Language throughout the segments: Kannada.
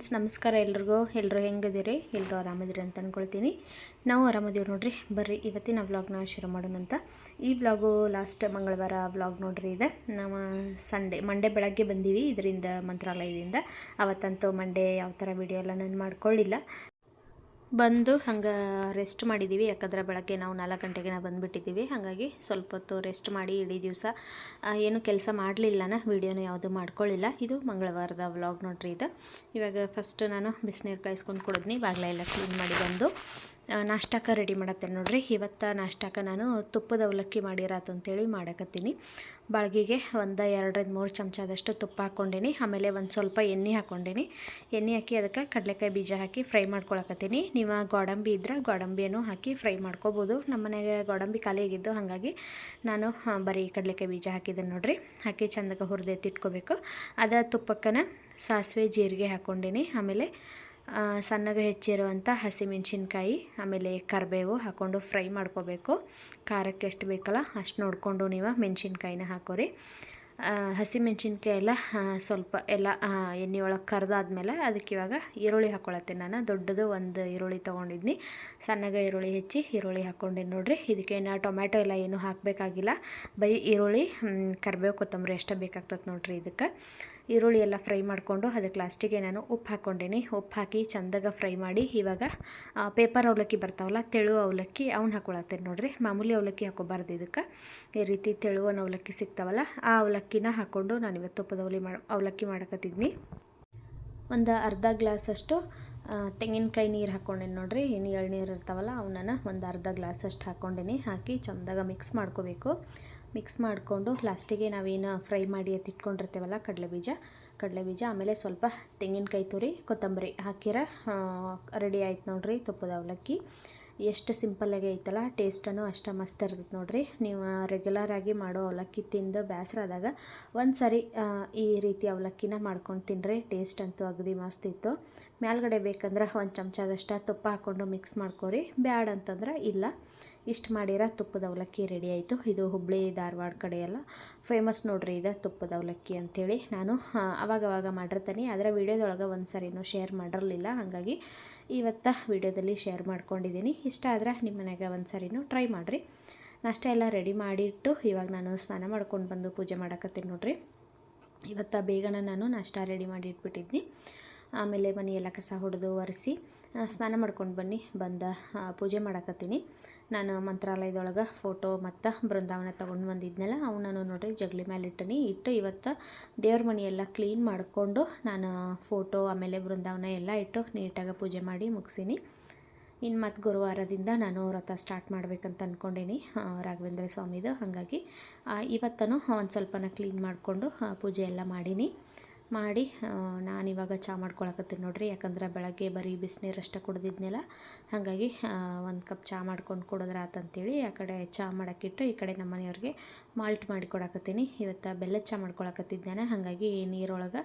ಫ್ರೆಂಡ್ಸ್, ನಮಸ್ಕಾರ ಎಲ್ರಿಗೂ. ಎಲ್ಲರೂ ಹೆಂಗದಿರಿ ಎಲ್ಲರೂ ಆರಾಮದಿರಿ ಅಂತ ಅಂದ್ಕೊಳ್ತೀನಿ ನಾವು ಆರಾಮದೀವಿ ನೋಡ್ರಿ. ಬರ್ರಿ, ಇವತ್ತಿನ ವ್ಲಾಗ್ನ ಶುರು ಮಾಡೋಣಂತ ಈ ವ್ಲಾಗು ಲಾಸ್ಟ್ ಮಂಗಳವಾರ ವ್ಲಾಗ್ ನೋಡ್ರಿ ಇದೆ. ನಾವು ಸಂಡೇ ಮಂಡೇ ಬೆಳಗ್ಗೆ ಬಂದೀವಿ. ಇದರಿಂದ ಮಂತ್ರಾಲಯದಿಂದ. ಅವತ್ತಂತೂ ಮಂಡೇ ಯಾವ ಥರ ವಿಡಿಯೋ ಎಲ್ಲ ನಾನು ಮಾಡ್ಕೊಳ್ಳಿಲ್ಲ ಬಂದು ಹಂಗೆ ರೆಸ್ಟ್ ಮಾಡಿದ್ದೀವಿ ಯಾಕಂದ್ರೆ ಬೆಳಗ್ಗೆ ನಾವು ನಾಲ್ಕು ಗಂಟೆಗೆ ನಾವು ಬಂದುಬಿಟ್ಟಿದ್ದೀವಿ ಹಾಗಾಗಿ ಸ್ವಲ್ಪ ಹೊತ್ತು ರೆಸ್ಟ್ ಮಾಡಿ ಇಡೀ ದಿವಸ ಏನು ಕೆಲಸ ಮಾಡಲಿಲ್ಲನ, ವೀಡಿಯೋನು ಯಾವುದೂ ಮಾಡ್ಕೊಳ್ಳಿಲ್ಲ ಇದು ಮಂಗಳವಾರದ ವ್ಲಾಗ್ ನೋಡ್ರಿ ಇದು. ಇವಾಗ ಫಸ್ಟ್ ನಾನು ಬಿಸಿನೀರು ಕಾಯಿಸ್ಕೊಂಡು ಕೊಡಿದ್ನಿ. ಬಾಗಿಲ ಎಲ್ಲ ಕ್ಲೀನ್ ಮಾಡಿ ಬಂದು ನಾಷ್ಟಕ್ಕೆ ರೆಡಿ ಮಾಡತ್ತೇನೆ ನೋಡ್ರಿ. ಇವತ್ತು ನಾಷ್ಟಕ ನಾನು ತುಪ್ಪದ ಅವಲಕ್ಕಿ ಮಾಡಿರಾತು ಅಂತೇಳಿ ಮಾಡಕತ್ತೀನಿ. ಬಾಳ್ಗಿಗೆ ಒಂದು ಎರಡರಿಂದ ಮೂರು ಚಮಚದಷ್ಟು ತುಪ್ಪ ಹಾಕ್ಕೊಂಡೀನಿ. ಆಮೇಲೆ ಒಂದು ಸ್ವಲ್ಪ ಎಣ್ಣೆ ಹಾಕ್ಕೊಂಡೀನಿ. ಎಣ್ಣೆ ಹಾಕಿ ಅದಕ್ಕೆ ಕಡಲೆಕಾಯಿ ಬೀಜ ಹಾಕಿ ಫ್ರೈ ಮಾಡ್ಕೊಳಕತ್ತೀನಿ. ನೀವು ಗೋಡಂಬಿ ಇದ್ರೆ ಗೋಡಂಬಿಯನ್ನು ಹಾಕಿ ಫ್ರೈ ಮಾಡ್ಕೋಬೋದು. ನಮ್ಮ ಮನೆಗೆ ಗೋಡಂಬಿ ಖಾಲಿ ಆಗಿದ್ದು ಹಾಗಾಗಿ ನಾನು ಬರೀ ಕಡಲೆಕಾಯಿ ಬೀಜ ಹಾಕಿದ್ದೆ ನೋಡಿರಿ. ಹಾಕಿ ಚಂದಕ್ಕೆ ಹುರಿದೆತ್ತಿಟ್ಕೋಬೇಕು. ಅದ ತುಪ್ಪಕ್ಕನ ಸಾಸಿವೆ, ಜೀರಿಗೆ ಹಾಕ್ಕೊಂಡೀನಿ. ಆಮೇಲೆ ಸಣ್ಣಗೆ ಹೆಚ್ಚಿರುವಂಥ ಹಸಿಮೆಣ್ಸಿನ್ಕಾಯಿ, ಆಮೇಲೆ ಕರಿಬೇವು ಹಾಕ್ಕೊಂಡು ಫ್ರೈ ಮಾಡ್ಕೋಬೇಕು. ಖಾರಕ್ಕೆ ಎಷ್ಟು ಬೇಕಲ್ಲ ಅಷ್ಟು ನೋಡಿಕೊಂಡು ನೀವು ಮೆಣಸಿನ್ಕಾಯಿನ ಹಾಕೋರಿ. ಹಸಿಮೆಣ್ಸಿನ್ಕಾಯಿ ಎಲ್ಲ ಸ್ವಲ್ಪ ಎಲ್ಲ ಎಣ್ಣೆ ಒಳಗೆ ಕರೆದಾದ್ಮೇಲೆ ಅದಕ್ಕೆ ಇವಾಗ ಈರುಳ್ಳಿ ಹಾಕ್ಕೊಳತ್ತೀನಿ ನಾನು ದೊಡ್ಡದು ಒಂದು ಈರುಳ್ಳಿ ತೊಗೊಂಡಿದ್ನಿ. ಸಣ್ಣಗೆ ಈರುಳ್ಳಿ ಹೆಚ್ಚಿ ಈರುಳ್ಳಿ ಹಾಕೊಂಡೆ ನೋಡಿರಿ. ಇದಕ್ಕೆ ನಾ ಟೊಮ್ಯಾಟೊ ಎಲ್ಲ ಏನು ಹಾಕಬೇಕಾಗಿಲ್ಲ. ಬರೀ ಈರುಳ್ಳಿ ಕರಿಬೇವು ಕೊತ್ತಂಬರಿ ಅಷ್ಟೇ ಬೇಕಾಗ್ತದೆ ನೋಡಿರಿ ಇದಕ್ಕೆ. ಈರುಳ್ಳಿ ಎಲ್ಲ ಫ್ರೈ ಮಾಡಿಕೊಂಡು ಅದಕ್ಕೆ ಲಾಸ್ಟಿಗೆ ನಾನು ಉಪ್ಪು ಹಾಕ್ಕೊಂಡೇನಿ ಉಪ್ಪು ಹಾಕಿ ಚಂದಾಗ ಫ್ರೈ ಮಾಡಿ ಇವಾಗ ಪೇಪರ್ ಅವಲಕ್ಕಿ ಬರ್ತಾವಲ್ಲ, ತೆಳು ಅವಲಕ್ಕಿ ಅವ್ನು ಹಾಕ್ಕೊಳತ್ತೇನೆ ನೋಡಿರಿ. ಮಾಮೂಲಿ ಅವಲಕ್ಕಿ ಹಾಕೋಬಾರ್ದು ಇದಕ್ಕೆ. ಈ ರೀತಿ ತೆಳುವನ ಅವಲಕ್ಕಿ ಸಿಗ್ತಾವಲ್ಲ, ಆ ಅವಲಕ್ಕಿನ ಹಾಕ್ಕೊಂಡು ನಾನು ಇವತ್ತು ತುಪ್ಪದ ಅವಲಿ ಮಾಡಿ, ಅವಲಕ್ಕಿ ಮಾಡಕತ್ತಿದ್ನಿ. ಒಂದು ಅರ್ಧ ಗ್ಲಾಸಷ್ಟು ತೆಂಗಿನಕಾಯಿ ನೀರು ಹಾಕ್ಕೊಂಡೇನಿ ನೋಡಿರಿ ಏನು ಎಳ್ನೀರು ಇರ್ತಾವಲ್ಲ ಅವನ್ನ ಒಂದು ಅರ್ಧ ಗ್ಲಾಸಷ್ಟು ಹಾಕ್ಕೊಂಡೇನಿ ಹಾಕಿ ಚಂದಾಗ ಮಿಕ್ಸ್ ಮಾಡ್ಕೋಬೇಕು. ಮಿಕ್ಸ್ ಮಾಡಿಕೊಂಡು ಲಾಸ್ಟಿಗೆ ನಾವೇನು ಫ್ರೈ ಮಾಡಿ ಎತ್ತಿಟ್ಕೊಂಡಿರ್ತೇವಲ್ಲ ಕಡಲೆಬೀಜ ಕಡಲೆಬೀಜ ಆಮೇಲೆ ಸ್ವಲ್ಪ ತೆಂಗಿನಕಾಯಿ ತುರಿ, ಕೊತ್ತಂಬರಿ ಹಾಕಿರ ರೆಡಿ ಆಯ್ತು ನೋಡಿರಿ ತುಪ್ಪದ ಅವಲಕ್ಕಿ. ಎಷ್ಟು ಸಿಂಪಲ್ಲಾಗಿ ಐತಲ್ಲ ಟೇಸ್ಟನ್ನು ಅಷ್ಟು ಮಸ್ತ್ ಇರ್ತೈತೆ ನೋಡಿರಿ. ನೀವು ರೆಗ್ಯುಲರಾಗಿ ಮಾಡೋ ಅವಲಕ್ಕಿ ತಿಂದು ಬೇಸರಾದಾಗ ಒಂದು ಸರಿ ಈ ರೀತಿ ಅವಲಕ್ಕಿನ ಮಾಡ್ಕೊಂಡು ತಿನ್ನಿರಿ ಟೇಸ್ಟ್ ಅಂತೂ ಅಗದಿ ಮಸ್ತ್ ಇತ್ತು. ಮೇಲ್ಗಡೆ ಬೇಕಂದ್ರೆ ಒಂದು ಚಮಚದಷ್ಟು ತುಪ್ಪ ಹಾಕ್ಕೊಂಡು ಮಿಕ್ಸ್ ಮಾಡ್ಕೊರಿ. ಬ್ಯಾಡ ಅಂತಂದ್ರೆ ಇಲ್ಲ. ಇಷ್ಟು ಮಾಡಿರೋ ತುಪ್ಪದ ಅವಲಕ್ಕಿ ರೆಡಿ ಆಯಿತು. ಇದು ಹುಬ್ಬಳ್ಳಿ ಧಾರವಾಡ ಕಡೆ ಎಲ್ಲ ಫೇಮಸ್ ನೋಡ್ರಿ ಇದು ತುಪ್ಪದ ಅವಲಕ್ಕಿ ಅಂಥೇಳಿ ನಾನು. ಅವಾಗವಾಗ ಮಾಡಿರ್ತೀನಿ. ಆದರೆ ವೀಡಿಯೋದೊಳಗೆ ಒಂದು ಸರಿನೂ ಶೇರ್ ಮಾಡಿರಲಿಲ್ಲ. ಹಾಗಾಗಿ ಇವತ್ತು ವೀಡಿಯೋದಲ್ಲಿ ಶೇರ್ ಮಾಡ್ಕೊಂಡಿದ್ದೀನಿ ಇಷ್ಟ ಆದರೆ ನಿಮ್ಮ ಮನೆಗೆ ಒಂದು ಸರಿನೂ ಟ್ರೈ ಮಾಡಿರಿ. ನಾಷ್ಟ ಎಲ್ಲ ರೆಡಿ ಮಾಡಿಟ್ಟು ಇವಾಗ ನಾನು ಸ್ನಾನ ಮಾಡ್ಕೊಂಡು ಬಂದು ಪೂಜೆ ಮಾಡಕತ್ತೀನಿ ನೋಡ್ರಿ. ಇವತ್ತು ಬೇಗನೆ ನಾನು ನಾಷ್ಟ ರೆಡಿ ಮಾಡಿ ಇಟ್ಬಿಟ್ಟಿದ್ನಿ. ಆಮೇಲೆ ಮನೆಯೆಲ್ಲ ಕಸ ಹೊಡೆದು ಒರೆಸಿ ಸ್ನಾನ ಮಾಡ್ಕೊಂಡು ಬನ್ನಿ, ಬಂದ ಪೂಜೆ ಮಾಡಕತ್ತೀನಿ. ನಾನು ಮಂತ್ರಾಲಯದೊಳಗೆ ಫೋಟೋ ಮತ್ತು ಬೃಂದಾವನ ತೊಗೊಂಡು ಬಂದಿದ್ನಲ್ಲ ನಾನು ನೋಡಿರಿ ಜಗಲಿ ಮೇಲೆ ಇಟ್ಟಿನಿ. ಇಟ್ಟು ಇವತ್ತು ದೇವ್ರ ಮನೆಯೆಲ್ಲ ಕ್ಲೀನ್ ಮಾಡಿಕೊಂಡು ನಾನು ಫೋಟೋ ಆಮೇಲೆ ಬೃಂದಾವನ ಎಲ್ಲ ಇಟ್ಟು ನೀಟಾಗಿ ಪೂಜೆ ಮಾಡಿ ಮುಗಿಸೀನಿ. ಇನ್ನು ಮತ್ತು ಗುರುವಾರದಿಂದ ನಾನು ವ್ರತ ಸ್ಟಾರ್ಟ್ ಮಾಡ್ಬೇಕಂತ ಅಂದ್ಕೊಂಡೇನಿ ರಾಘವೇಂದ್ರ ಸ್ವಾಮಿದು. ಹಾಗಾಗಿ ಇವತ್ತನೂ ಒಂದು ಸ್ವಲ್ಪನ ಕ್ಲೀನ್ ಮಾಡಿಕೊಂಡು ಪೂಜೆ ಎಲ್ಲ ಮಾಡೀನಿ. ಮಾಡಿ ನಾನಿವಾಗ ಚಹಾ ಮಾಡ್ಕೊಳಕತ್ತೀನಿ ನೋಡಿರಿ. ಯಾಕಂದ್ರೆ ಬೆಳಗ್ಗೆ ಬರೀ ಬಿಸಿನೀರು ಅಷ್ಟೇ ಕುಡ್ದಿದ್ನಲ್ಲ, ಹಾಗಾಗಿ ಒಂದು ಕಪ್ ಚಹಾ ಮಾಡ್ಕೊಂಡು ಕುಡಿದ್ರೆ ಆತಂತೇಳಿ ಆ ಕಡೆ ಚಹಾ ಮಾಡೋಕ್ಕಿಟ್ಟು ಈ ಕಡೆ ನಮ್ಮ ಮನೆಯವ್ರಿಗೆ ಮಾಲ್ಟ್ ಮಾಡಿ ಕೊಡಕತ್ತೀನಿ. ಇವತ್ತು ಬೆಲ್ಲದ ಚಹಾ ಮಾಡ್ಕೊಳಕತ್ತಿದ್ದೇನೆ, ಹಾಗಾಗಿ ನೀರೊಳಗೆ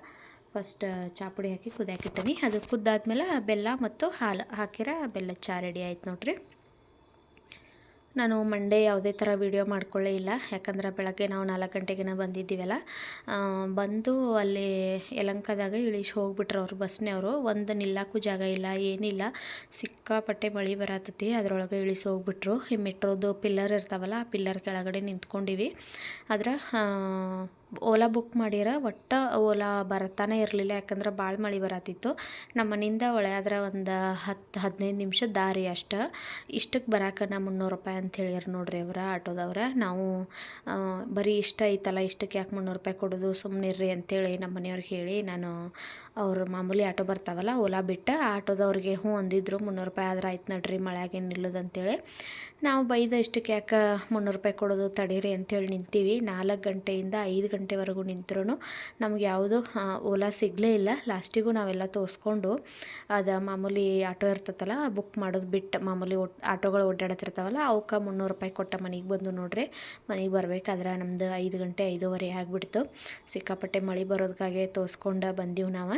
ಫಸ್ಟ್ ಚಹಾ ಪುಡಿ ಹಾಕಿ ಕುದಿಯಾಕಿಟ್ಟೀನಿ. ಅದು ಕುದ್ದಾದ್ಮೇಲೆ ಬೆಲ್ಲ ಮತ್ತು ಹಾಲು ಹಾಕಿರ ಬೆಲ್ಲದ ಚಹಾ ರೆಡಿ ಆಯ್ತು ನೋಡಿರಿ. ನಾನು ಮಂಡೇ ಯಾವುದೇ ಥರ ವೀಡಿಯೋ ಮಾಡ್ಕೊಳ್ಳೇ ಇಲ್ಲ. ಯಾಕಂದ್ರೆ ಬೆಳಗ್ಗೆ ನಾವು ನಾಲ್ಕು ಗಂಟೆಗೇನ ಬಂದಿದ್ದೀವಲ್ಲ. ಬಂದು ಅಲ್ಲಿ ಯಲಂಕದಾಗ ಇಳಿಸಿ ಹೋಗ್ಬಿಟ್ರು ಅವರು ಬಸ್ನವರು. ಒಂದು ನಿಲ್ಲಕ್ಕೂ ಜಾಗ ಇಲ್ಲ, ಏನಿಲ್ಲ. ಸಿಕ್ಕಾಪಟ್ಟೆ ಮಳೆ ಬರತ್ತತಿ ಅದರೊಳಗೆ ಇಳಿಸಿ ಹೋಗ್ಬಿಟ್ರು. ಈ ಮೆಟ್ರೋದು ಪಿಲ್ಲರ್ ಇರ್ತಾವಲ್ಲ, ಆ ಪಿಲ್ಲರ್ ಕೆಳಗಡೆ ನಿಂತ್ಕೊಂಡಿವಿ. ಆದ್ರೆ ಓಲಾ ಬುಕ್ ಮಾಡಿರ ಒಟ್ಟು ಓಲಾ ಬರ್ತಾನೆ ಇರಲಿಲ್ಲ, ಯಾಕಂದ್ರೆ ಭಾಳ ಮಳೆ ಬರತ್ತಿತ್ತು ನಮ್ಮ ಮನೆಯಿಂದ ಒಳ್ಯಾದ್ರೆ ಒಂದು ಹತ್ತು ಹದಿನೈದು ನಿಮಿಷ ದಾರಿ ಅಷ್ಟು. ಇಷ್ಟಕ್ಕೆ ಬರಾಕ ನಾ ಮುನ್ನೂರು ರೂಪಾಯಿ ಅಂತ ಹೇಳ್ಯಾರ ನೋಡ್ರಿ ಅವ್ರ, ಆಟೋದವ್ರ. ನಾವು ಬರೀ ಇಷ್ಟ ಐತಲ್ಲ ಇಷ್ಟಕ್ಕೆ ಯಾಕೆ ಮುನ್ನೂರು ರೂಪಾಯಿ ಕೊಡೋದು ಸುಮ್ಮನೆ ಇರ್ರಿ ಅಂತೇಳಿ ನಮ್ಮ ಮನೆಯವ್ರಿಗೆ ಹೇಳಿ ನಾನು ಅವ್ರು ಮಾಮೂಲಿ ಆಟೋ ಬರ್ತಾವಲ್ಲ, ಓಲಾ ಬಿಟ್ಟು ಆಟೋದವ್ರಿಗೆ ಹ್ಞೂ ಅಂದಿದ್ರು, ಮುನ್ನೂರು ರೂಪಾಯಿ ಆದ್ರೆ ಆಯ್ತು ನಡ್ರಿ ಮಳೆಯಾಗೇನು ನಿಲ್ಲೋದಂತೇಳಿ ನಾವು ಬೈದ ಇಷ್ಟಕ್ಕೆ ಯಾಕೆ ಮುನ್ನೂರು ರೂಪಾಯಿ ಕೊಡೋದು ತಡೀರಿ ಅಂತೇಳಿ ನಿಂತೀವಿ. ನಾಲ್ಕು ಗಂಟೆಯಿಂದ ಐದು ಗಂಟೆವರೆಗೂ ನಿಂತ್ರೂ ನಮ್ಗೆ ಯಾವುದು ಓಲಾ ಸಿಗಲೇ ಇಲ್ಲ. ಲಾಸ್ಟಿಗೂ ನಾವೆಲ್ಲ ತೋರಿಸ್ಕೊಂಡು ಅದು ಮಾಮೂಲಿ ಆಟೋ ಇರ್ತೈತಲ್ಲ ಬುಕ್ ಮಾಡೋದು ಬಿಟ್ಟು ಮಾಮೂಲಿ ಆಟೋಗಳು ಓಡಾಡತಿರ್ತಾವಲ್ಲ ಅವಕ್ಕೆ ಮುನ್ನೂರು ರೂಪಾಯಿ ಕೊಟ್ಟ ಮನೆಗೆ ಬಂದು ನೋಡ್ರಿ, ಮನೆಗೆ ಬರಬೇಕಾದ್ರೆ ನಮ್ಮದು ಐದು ಗಂಟೆ ಐದೂವರೆ ಆಗಿಬಿಡ್ತು. ಸಿಕ್ಕಾಪಟ್ಟೆ ಮಳೆ ಬರೋದಕ್ಕಾಗೆ ತೋರಿಸ್ಕೊಂಡು ಬಂದೀವಿ ನಾವು.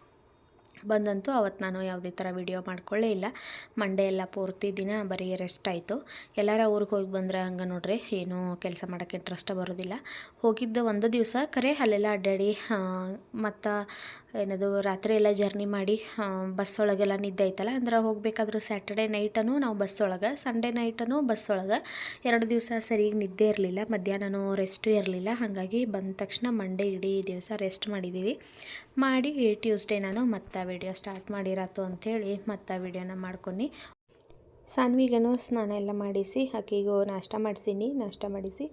ಬಂದಂತೂ ಅವತ್ತು ನಾನು ಯಾವುದೇ ಥರ ವಿಡಿಯೋ ಮಾಡ್ಕೊಳ್ಳೇ ಇಲ್ಲ. ಮಂಡೇ ಎಲ್ಲ ಪೂರ್ತಿ ದಿನ ಬರೀ ರೆಸ್ಟ್ ಆಯಿತು. ಎಲ್ಲರ ಊರಿಗೆ ಹೋಗಿ ಬಂದ್ರೆ ಹಂಗೆ ನೋಡ್ರಿ, ಏನೂ ಕೆಲಸ ಮಾಡೋಕ್ಕೆ ಇಂಟ್ರೆಸ್ಟ್ ಬರೋದಿಲ್ಲ. ಹೋಗಿದ್ದ ಒಂದು ದಿವಸ ಕರೆ ಅಲ್ಲೆಲ್ಲ ಅಡ್ಡಾಡಿ ಮತ್ತು ಏನದು ರಾತ್ರಿ ಎಲ್ಲ ಜರ್ನಿ ಮಾಡಿ ಬಸ್ ಒಳಗೆಲ್ಲ ನಿದ್ದೆ ಐತಲ್ಲ ಅಂದ್ರೆ ಹೋಗಬೇಕಾದ್ರೂ ಸ್ಯಾಟರ್ಡೆ ನೈಟನು ನಾವು ಬಸ್ ಒಳಗೆ ಸಂಡೇ ನೈಟನು ಬಸ್ ಒಳಗೆ. ಎರಡು ದಿವಸ ಸರಿಗೆ ನಿದ್ದೆ ಇರಲಿಲ್ಲ, ಮಧ್ಯಾಹ್ನನೂ ರೆಸ್ಟು ಇರಲಿಲ್ಲ. ಹಾಗಾಗಿ ಬಂದ ತಕ್ಷಣ ಮಂಡೇ ಇಡೀ ದಿವಸ ರೆಸ್ಟ್ ಮಾಡಿದ್ದೀವಿ ಮಾಡಿ ಟ್ಯೂಸ್ಡೇ ನಾನು ಮತ್ತೆ ವಿಡಿಯೋ ಸ್ಟಾರ್ಟ್ ಮಾಡಿರತ್ತು ಅಂಥೇಳಿ ಮತ್ತೆ ವಿಡಿಯೋನ ಮಾಡ್ಕೊಂಡು ಸಾನ್ವಿಗೇನು ಸ್ನಾನ ಎಲ್ಲ ಮಾಡಿಸಿ ಆಕಿಗೂ ನಾಷ್ಟ ಮಾಡಿಸೀನಿ. ನಾಷ್ಟ ಮಾಡಿಸಿ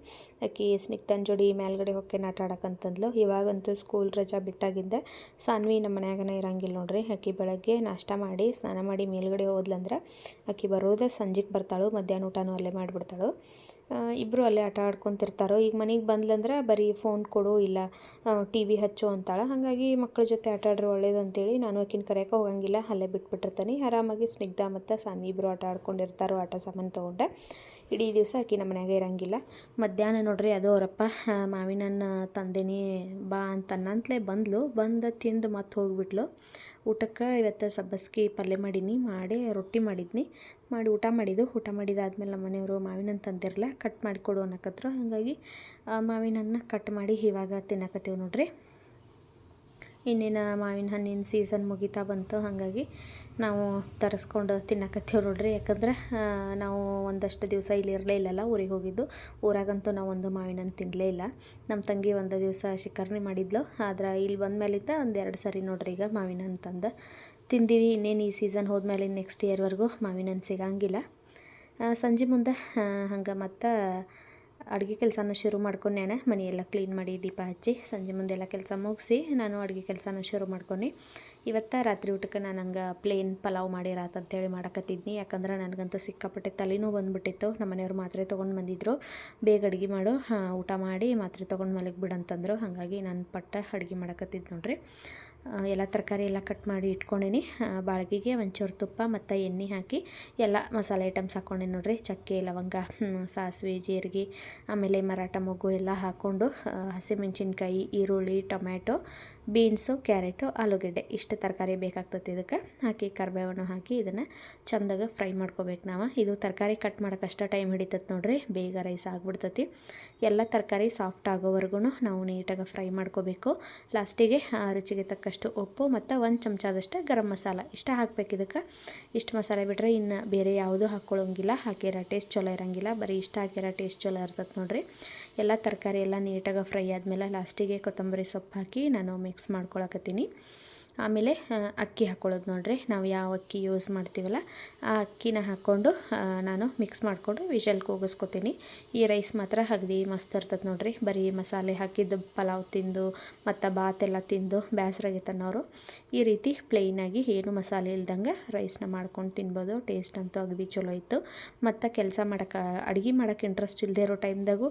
ಆಕಿ ಸ್ನಿಗ್ಧನ ಜೋಡಿ ಮೇಲ್ಗಡೆ ಹೊಕ್ಕೆ ನಾಟಾಡಕ್ಕಂತಂದ್ಲು ಇವಾಗಂತೂ ಸ್ಕೂಲ್ ರಜಾ ಬಿಟ್ಟಾಗಿದ್ದೆ ಸಾನ್ವಿ ನಮ್ಮ ಮನ್ಯಾಗನ ಇರಂಗಿಲ್ಲ ನೋಡ್ರಿ. ಆಕಿ ಬೆಳಗ್ಗೆ ನಾಷ್ಟ ಮಾಡಿ, ಸ್ನಾನ ಮಾಡಿ ಮೇಲ್ಗಡೆ ಹೋದ್ಲಂದ್ರೆ ಆಕಿ ಬರೋದೇ ಸಂಜೆಗೆ ಬರ್ತಾಳು. ಮಧ್ಯಾಹ್ನ ಊಟನೂ ಅಲ್ಲೇ ಮಾಡಿಬಿಡ್ತಾಳು. ಇಬ್ಬರು ಅಲ್ಲೇ ಆಟ ಆಡ್ಕೊತಿರ್ತಾರೋ. ಈಗ ಮನೆಗೆ ಬಂದ್ಲಂದ್ರೆ ಬರೀ ಫೋನ್ ಕೊಡು ಇಲ್ಲ ಟಿ ವಿ ಹಚ್ಚು ಅಂತಾಳೆ. ಹಾಗಾಗಿ ಮಕ್ಕಳ ಜೊತೆ ಆಟ ಆಡ್ರೆ ಒಳ್ಳೇದು ಅಂತೇಳಿ ನಾನು ಆಕಿನ ಕರೆಯೋಕೆ ಹೋಗಂಗಿಲ್ಲ, ಅಲ್ಲೇ ಬಿಟ್ಬಿಟ್ಟಿರ್ತಾನೆ. ಆರಾಮಾಗಿ ಸ್ನಿಗ್ಧ ಮತ್ತು ಸಾಮಿ ಇಬ್ಬರು ಆಟ ಆಡ್ಕೊಂಡಿರ್ತಾರೋ, ಆಟ ಸಾಮಾನು ತೊಗೊಂಡೆ. ಇಡೀ ದಿವಸ ಆಕಿ ನಮ್ಮ ಮನ್ಯಾಗ ಇರಂಗಿಲ್ಲ. ಮಧ್ಯಾಹ್ನ ನೋಡ್ರಿ ಅದು ಅವರಪ್ಪ ಮಾವಿನನ್ನ ತಂದೇನಿ ಬಾ ಅಂತ ಅಂತನ್ನಂತಲೇ ಬಂದ್ಲು. ಬಂದು ತಿಂದು ಮತ್ತೆ ಹೋಗ್ಬಿಟ್ಲು. ಊಟಕ್ಕೆ ಇವತ್ತು ಸಬ್ಬಸ್ಗೆ ಪಲ್ಯ ಮಾಡೀನಿ, ಮಾಡಿ ರೊಟ್ಟಿ ಮಾಡಿದ್ನಿ. ಮಾಡಿ ಊಟ ಮಾಡಿದ್ದು. ಊಟ ಮಾಡಿದಾದ್ಮೇಲೆ ನಮ್ಮ ಮನೆಯವರು ಮಾವಿನ ಹಣ್ಣು ತಂದಿರಲ್ಲ, ಕಟ್ ಮಾಡಿಕೊಡು ಅನ್ನಕತ್ರು. ಹಾಗಾಗಿ ಮಾವಿನ ಹಣ್ಣನ್ನ ಕಟ್ ಮಾಡಿ ಇವಾಗ ತಿನ್ನಕತ್ತೀವಿ ನೋಡ್ರಿ. ಇನ್ನೇನು ಮಾವಿನ ಹಣ್ಣಿನ ಸೀಸನ್ ಮುಗಿತಾ ಬಂತು, ಹಾಗಾಗಿ ನಾವು ತರಿಸ್ಕೊಂಡು ತಿನ್ನಕತ್ತೀವಿ ನೋಡ್ರಿ. ಯಾಕಂದ್ರೆ ನಾವು ಒಂದಷ್ಟು ದಿವಸ ಇಲ್ಲಿ ಇರಲೇ ಇಲ್ಲಲ್ಲ, ಊರಿಗೆ ಹೋಗಿದ್ದು. ಊರಾಗಂತೂ ನಾವು ಒಂದು ಮಾವಿನ ಹಣ್ಣು ತಿನ್ನಲೇ ಇಲ್ಲ. ನಮ್ಮ ತಂಗಿ ಒಂದು ದಿವಸ ಶಿಕರ್ಣಿ ಮಾಡಿದ್ಲು. ಆದ್ರೆ ಇಲ್ಲಿ ಬಂದ ಒಂದು ಎರಡು ಸರಿ ನೋಡ್ರಿ ಈಗ ಮಾವಿನ ಹಣ್ಣು ತಂದು. ತಿಂದೀವಿ, ಇನ್ನೇನು ಈ ಸೀಸನ್ ಹೋದ್ಮೇಲೆ ನೆಕ್ಸ್ಟ್ ಇಯರ್ವರೆಗೂ ಮಾವಿನ ಹಣ್ಣು ಸಿಗಂಗಿಲ್ಲ. ಸಂಜೆ ಮುಂದೆ ಹಂಗೆ ಮತ್ತು ಅಡುಗೆ ಕೆಲಸನ ಶುರು ಮಾಡ್ಕೊಂಡೇನೆ. ಮನೆಯೆಲ್ಲ ಕ್ಲೀನ್ ಮಾಡಿ ದೀಪ ಹಚ್ಚಿ ಸಂಜೆ ಮುಂದೆ ಎಲ್ಲ ಕೆಲಸ ಮುಗಿಸಿ ನಾನು ಅಡುಗೆ ಕೆಲಸನ ಶುರು ಮಾಡ್ಕೊಂಡು. ಇವತ್ತು ರಾತ್ರಿ ಊಟಕ್ಕೆ ನಾನು ಹಂಗೆ ಪ್ಲೇನ್ ಪಲಾವ್ ಮಾಡಿರಾತ ಅಂತೇಳಿ ಮಾಡಕತ್ತಿದ್ನಿ. ಯಾಕಂದ್ರೆ ನನಗಂತೂ ಸಿಕ್ಕಾಪಟ್ಟೆ ತಲೆನೂ ಬಂದುಬಿಟ್ಟಿತ್ತು. ನಮ್ಮ ಮನೆಯವ್ರು ಮಾತ್ರೆ ತೊಗೊಂಡು ಬಂದಿದ್ದರು ಬೇಗ ಅಡುಗೆ ಮಾಡು. ಊಟ ಮಾಡಿ ಮಾತ್ರೆ ತೊಗೊಂಡು ಮಲಗಿ ಬಿಡಂತಂದರು ಹಾಗಾಗಿ ನಾನು ಪಟ್ಟ ಅಡುಗೆ ಮಾಡಕತ್ತಿದ್ದು ನೋಡ್ರಿ. ಎಲ್ಲ ತರಕಾರಿ ಎಲ್ಲ ಕಟ್ ಮಾಡಿ ಇಟ್ಕೊಂಡೀನಿ. ಬಾಳ್ಗಿಗೆ ಒಂಚೂರು ತುಪ್ಪ ಮತ್ತು ಎಣ್ಣೆ ಹಾಕಿ ಎಲ್ಲ ಮಸಾಲೆ ಐಟಮ್ಸ್ ಹಾಕ್ಕೊಂಡೀನಿ ನೋಡಿರಿ. ಚಕ್ಕೆ, ಲವಂಗ ಸಾಸಿವೆ, ಜೀರಿಗೆ, ಆಮೇಲೆ ಮರಾಠ ಮೊಗ್ಗು ಎಲ್ಲ ಹಾಕ್ಕೊಂಡು ಹಸಿಮೆಣ್ಸಿನ್ಕಾಯಿ, ಈರುಳ್ಳಿ, ಟೊಮ್ಯಾಟೊ ಬೀನ್ಸು, ಕ್ಯಾರೆಟು, ಆಲೂಗಡ್ಡೆ ಇಷ್ಟು ತರಕಾರಿ ಬೇಕಾಗ್ತದೆ ಇದಕ್ಕೆ. ಹಾಕಿ ಕರಿಬೇವನ್ನು ಹಾಕಿ ಇದನ್ನು ಚೆಂದಾಗ ಫ್ರೈ ಮಾಡ್ಕೋಬೇಕು ನಾವು. ಇದು ತರಕಾರಿ ಕಟ್ ಮಾಡೋಕೆ ಅಷ್ಟು ಟೈಮ್ ಹಿಡಿತೈತೆ ನೋಡಿರಿ, ಬೇಗ ರೈಸ್ ಆಗಿಬಿಡ್ತೈತಿ. ಎಲ್ಲ ತರಕಾರಿ ಸಾಫ್ಟ್ ಆಗೋವರೆಗೂ ನಾವು ನೀಟಾಗಿ ಫ್ರೈ ಮಾಡ್ಕೋಬೇಕು. ಲಾಸ್ಟಿಗೆ ರುಚಿಗೆ ತಕ್ಕಷ್ಟು ಉಪ್ಪು ಮತ್ತು ಒಂದು ಚಮಚದಷ್ಟು ಗರಂ ಮಸಾಲ ಇಷ್ಟ ಹಾಕ್ಬೇಕು ಇದಕ್ಕೆ. ಇಷ್ಟು ಮಸಾಲೆ ಬಿಟ್ಟರೆ ಇನ್ನು ಬೇರೆ ಯಾವುದೂ ಹಾಕ್ಕೊಳ್ಳೋಂಗಿಲ್ಲ ಹಾಕಿರೋ ಟೇಸ್ಟ್ ಚಲೋ ಇರೋಂಗಿಲ್ಲ, ಬರೀ ಇಷ್ಟ ಹಾಕಿರೋ ಟೇಸ್ಟ್ ಚಲೋ ಇರ್ತದೆ ನೋಡಿರಿ. ಎಲ್ಲ ತರಕಾರಿ ಎಲ್ಲ ನೀಟಾಗಿ ಫ್ರೈ ಆದಮೇಲೆ ಲಾಸ್ಟಿಗೆ ಕೊತ್ತಂಬರಿ ಸೊಪ್ಪು ಹಾಕಿ ನಾನು ಮಿಕ್ಸ್ ಮಾಡ್ಕೊಳಕತ್ತೀನಿ. ಆಮೇಲೆ ಅಕ್ಕಿ ಹಾಕ್ಕೊಳ್ಳೋದು ನೋಡಿರಿ. ನಾವು ಯಾವ ಅಕ್ಕಿ ಯೂಸ್ ಮಾಡ್ತೀವಲ್ಲ, ಆ ಅಕ್ಕಿನ ಹಾಕ್ಕೊಂಡು ನಾನು ಮಿಕ್ಸ್ ಮಾಡಿಕೊಂಡು ವಿಷಲ್ ಕೂಗಿಸ್ಕೊತೀನಿ ಈ ರೈಸ್ ಮಾತ್ರ ಅಗದಿ ಮಸ್ತ್ ಇರ್ತದೆ ನೋಡಿರಿ. ಬರೀ ಮಸಾಲೆ ಹಾಕಿದ್ದು, ಪಲಾವ್ ತಿಂದು, ಮತ್ತು ಬಾತೆಲ್ಲ ತಿಂದು ಬೇಸರಾಗೈತನ್ನೋರು ಈ ರೀತಿ ಪ್ಲೈನಾಗಿ ಏನು ಮಸಾಲೆ ಇಲ್ದಂಗೆ ರೈಸ್ನ ಮಾಡ್ಕೊಂಡು ತಿನ್ಬೋದು. ಟೇಸ್ಟ್ ಅಂತೂ ಅಗದಿ ಚಲೋ ಇತ್ತು. ಮತ್ತು ಕೆಲಸ ಮಾಡೋಕೆ, ಅಡುಗೆ ಮಾಡೋಕ್ಕೆ ಇಂಟ್ರೆಸ್ಟ್ ಇಲ್ಲದೆ ಇರೋ ಟೈಮ್ದಾಗೂ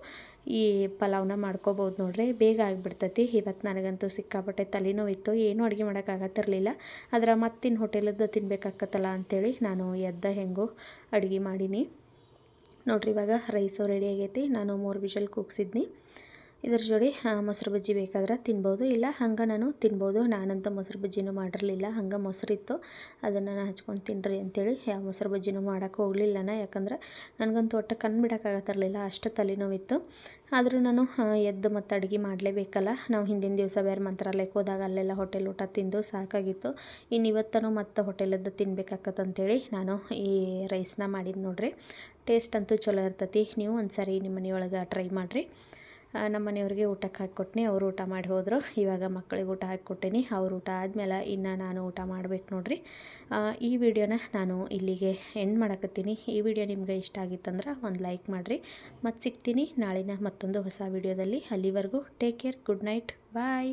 ಈ ಪಲಾವ್ನ ಮಾಡ್ಕೋಬೋದು ನೋಡ್ರಿ. ಬೇಗ ಆಗಿಬಿಡ್ತೈತಿ. ಇವತ್ತು ನನಗಂತೂ ಸಿಕ್ಕಾಪಟ್ಟೆ ತಲೆನೋವಿತ್ತು. ಏನೂ ಅಡುಗೆ ಮಾಡೋಕ್ಕಾಗತ್ತಿರಲಿಲ್ಲ ಆದ್ರೆ ಮತ್ತಿನ್ನು ಹೋಟೆಲದ್ದು ತಿನ್ಬೇಕಾಗತ್ತಲ್ಲ ಅಂಥೇಳಿ ನಾನು ಎದ್ದ ಹೆಂಗೋ ಅಡುಗೆ ಮಾಡೀನಿ. ನೋಡ್ರಿ ಇವಾಗ ರೈಸು ರೆಡಿ ಆಗೈತಿ. ನಾನು ಮೂರು ವಿಷಲ್ ಕೂಗ್ಸಿದ್ನಿ. ಇದ್ರ ಜೋಡಿ ಮೊಸರು ಬಜ್ಜಿ ಬೇಕಾದ್ರೆ ತಿನ್ಬೋದು. ಇಲ್ಲ, ಹಂಗೆ ನಾನು ತಿನ್ಬೋದು. ನಾನಂತೂ ಮೊಸರು ಬಜ್ಜಿನೂ ಮಾಡಿರಲಿಲ್ಲ. ಹಂಗೆ ಮೊಸರಿತ್ತು. ಅದನ್ನು ನಾನು ಹಚ್ಕೊಂಡು ತಿನ್ನಿರಿ ಅಂತೇಳಿ ಯಾವ ಮೊಸರು ಬಜ್ಜಿನೂ ಮಾಡೋಕ್ಕೆ ಹೋಗಲಿಲ್ಲನ. ಯಾಕಂದ್ರೆ ನನಗಂತೂ ಒಟ್ಟು ಕಣ್ಣು ಬಿಡೋಕ್ಕಾಗತ್ತಿರಲಿಲ್ಲ ಅಷ್ಟು ತಲೆನೋವಿತ್ತು. ಆದರೂ ನಾನು ಎದ್ದು ಮತ್ತು ಅಡುಗೆ ಮಾಡಲೇಬೇಕಲ್ಲ. ನಾವು ಹಿಂದಿನ ದಿವಸ ಬೇರೆ ಮಂತ್ರಾಲಯಕ್ಕೆ ಹೋದಾಗ ಅಲ್ಲೆಲ್ಲ ಹೋಟೆಲ್ ಊಟ ತಿಂದು ಸಾಕಾಗಿತ್ತು. ಇನ್ನು ಇವತ್ತೂ ಮತ್ತು ಹೋಟೆಲದ್ದು ತಿನ್ಬೇಕಾಗತ್ತಂತೇಳಿ ನಾನು ಈ ರೈಸ್ನ ಮಾಡಿದ್ದು ನೋಡಿರಿ. ಟೇಸ್ಟ್ ಅಂತೂ ಚಲೋ ಇರ್ತೈತಿ. ನೀವು ಒಂದು ಸಾರಿ ನಿಮ್ಮ ಮನೆಯೊಳಗೆ ಟ್ರೈ ಮಾಡಿರಿ. ನಮ್ಮ ಮನೆಯವ್ರಿಗೆ ಊಟಕ್ಕೆ ಹಾಕಿಕೊಟ್ನಿ. ಅವರು ಊಟ ಮಾಡಿ ಹೋದರು. ಇವಾಗ ಮಕ್ಕಳಿಗೆ ಊಟ ಹಾಕಿಕೊಟ್ಟಿನಿ. ಅವ್ರು ಊಟ ಆದಮೇಲೆ ಇನ್ನು ನಾನು ಊಟ ಮಾಡ್ಬೇಕು ನೋಡಿರಿ. ಈ ವಿಡಿಯೋನ ನಾನು ಇಲ್ಲಿಗೆ ಎಂಡ್ ಮಾಡಕತ್ತೀನಿ. ಈ ವಿಡಿಯೋ ನಿಮ್ಗೆ ಇಷ್ಟ ಆಗಿತ್ತಂದ್ರೆ ಒಂದು ಲೈಕ್ ಮಾಡಿರಿ. ಮತ್ತು ಸಿಗ್ತೀನಿ ನಾಳಿನ ಮತ್ತೊಂದು ಹೊಸ ವಿಡಿಯೋದಲ್ಲಿ. ಅಲ್ಲಿವರೆಗೂ take care good night bye